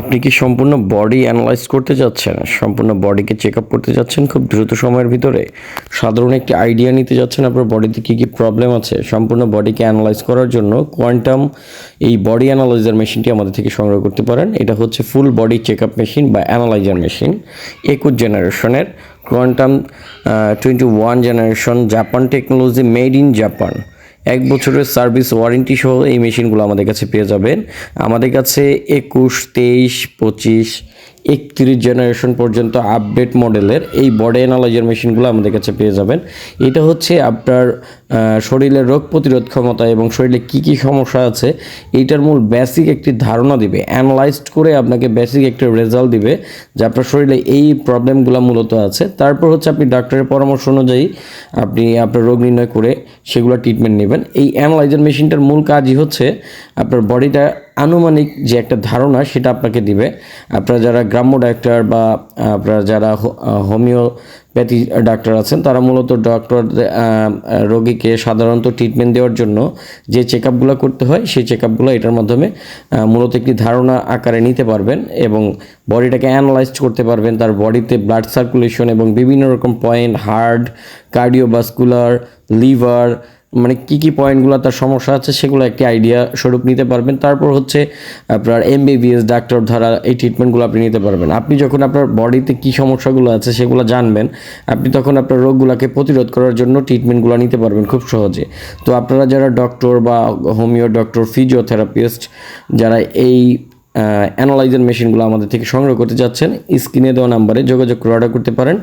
আপনি কি সম্পূর্ণ বডি অ্যানালাইজ করতে যাচ্ছেন? সম্পূর্ণ বডিকে চেক আপ করতে যাচ্ছেন খুব দ্রুত সময়ের ভিতরে? সাধারণ একটি আইডিয়া নিতে যাচ্ছেন, আপনার বডিতে কী কী প্রবলেম আছে? সম্পূর্ণ বডিকে অ্যানালাইজ করার জন্য কোয়ান্টাম এই বডি অ্যানালাইজার মেশিনটি আমাদের থেকে সংগ্রহ করতে পারেন। এটা হচ্ছে full body check up machine বা অ্যানালাইজার মেশিন একুশ জেনারেশনের quantum twenty one generation Japan technology made in Japan এক বছরের সার্ভিস ওয়ারেন্টি সহ এই মেশিনগুলো আমাদের কাছে পেয়ে যাবেন। আমাদের কাছে একুশ, তেইশ, পঁচিশ একত্রিশ জেনারেশন পর্যন্ত আপডেট মডেলের এই বডি অ্যানালাইজার মেশিনগুলো আমাদের কাছে পেয়ে যাবেন। এটা হচ্ছে আপনার শরীরের রোগ প্রতিরোধ ক্ষমতা এবং শরীরে কী কী সমস্যা আছে, এইটার মূল বেসিক একটি ধারণা দিবে। অ্যানালাইজড করে আপনাকে বেসিক একটি রেজাল্ট দিবে যে আপনার শরীরে এই প্রবলেমগুলো মূলত আছে। তারপর হচ্ছে আপনি ডাক্তারের পরামর্শ অনুযায়ী আপনি আপনার রোগ নির্ণয় করে সেগুলো ট্রিটমেন্ট নেবেন। এই অ্যানালাইজার মেশিনটার মূল কাজই হচ্ছে আপনার বডিটা আনুমানিক যে একটা ধারণা সেটা আপনাকে দিবে। আপনারা যারা গ্রাম্য ডাক্তার বা আপনারা যারা হোমিওপ্যাথি ডাক্তার আছেন, তারা মূলত ডক্টর রোগীকে সাধারণত ট্রিটমেন্ট দেওয়ার জন্য যে চেক আপগুলো করতে হয়, সেই চেক আপগুলো এটার মাধ্যমে মূলত একটি ধারণা আকারে নিতে পারবেন এবং বডিটাকে অ্যানালাইজ করতে পারবেন। তার বডিতে ব্লাড সার্কুলেশন এবং বিভিন্ন রকম পয়েন্ট হার্ট কার্ডিওভাস্কুলার লিভার মানে কী কী পয়েন্টগুলো তার সমস্যা আছে সেগুলো একটি আইডিয়া স্বরূপ নিতে পারবেন। তারপর হচ্ছে আপনার এমবিবিএস ডাক্তার দ্বারা এই ট্রিটমেন্টগুলো আপনি নিতে পারবেন। আপনি যখন আপনার বডিতে কী সমস্যাগুলো আছে সেগুলো জানবেন, আপনি তখন আপনার রোগগুলোকে প্রতিরোধ করার জন্য ট্রিটমেন্টগুলো নিতে পারবেন খুব সহজে। তো আপনারা যারা ডক্টর বা হোমিও ডক্টর ফিজিওথেরাপিস্ট যারা এই অ্যানালাইজার মেশিনগুলো আমাদের থেকে সংগ্রহ করতে যাচ্ছেন। স্ক্রিনে দেওয়া নাম্বারে যোগাযোগ করে অর্ডার করতে পারেন।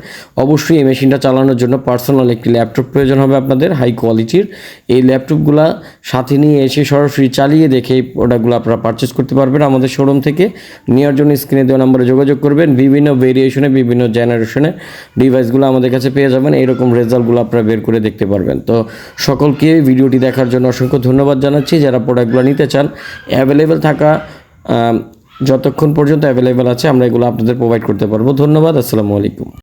অবশ্যই এই মেশিনটা চালানোর জন্য পার্সোনাল একটি ল্যাপটপ প্রয়োজন হবে আপনাদের হাই কোয়ালিটির এই ল্যাপটপগুলো সাথে নিয়ে এসে সরাসরি চালিয়ে দেখে এই প্রোডাক্টগুলো আপনারা পারচেস করতে পারবেন আমাদের শোরুম থেকে। নেওয়ার জন্য স্ক্রিনে দেওয়া নাম্বারে যোগাযোগ করবেন। বিভিন্ন ভেরিয়েশনে বিভিন্ন জেনারেশনে ডিভাইসগুলো আমাদের কাছে পেয়ে যাবেন। এইরকম রেজাল্টগুলো আপনারা বের করে দেখতে পারবেন। তো সকলকে ভিডিওটি দেখার জন্য অসংখ্য ধন্যবাদ জানাচ্ছি। যারা প্রোডাক্টগুলো নিতে চান অ্যাভেলেবেল থাকা যতক্ষণ পর্যন্ত অ্যাভেলেবেল আছে আমরা এগুলো আপনাদের প্রোভাইড করতে পারব। ধন্যবাদ আসসালামু আলাইকুম।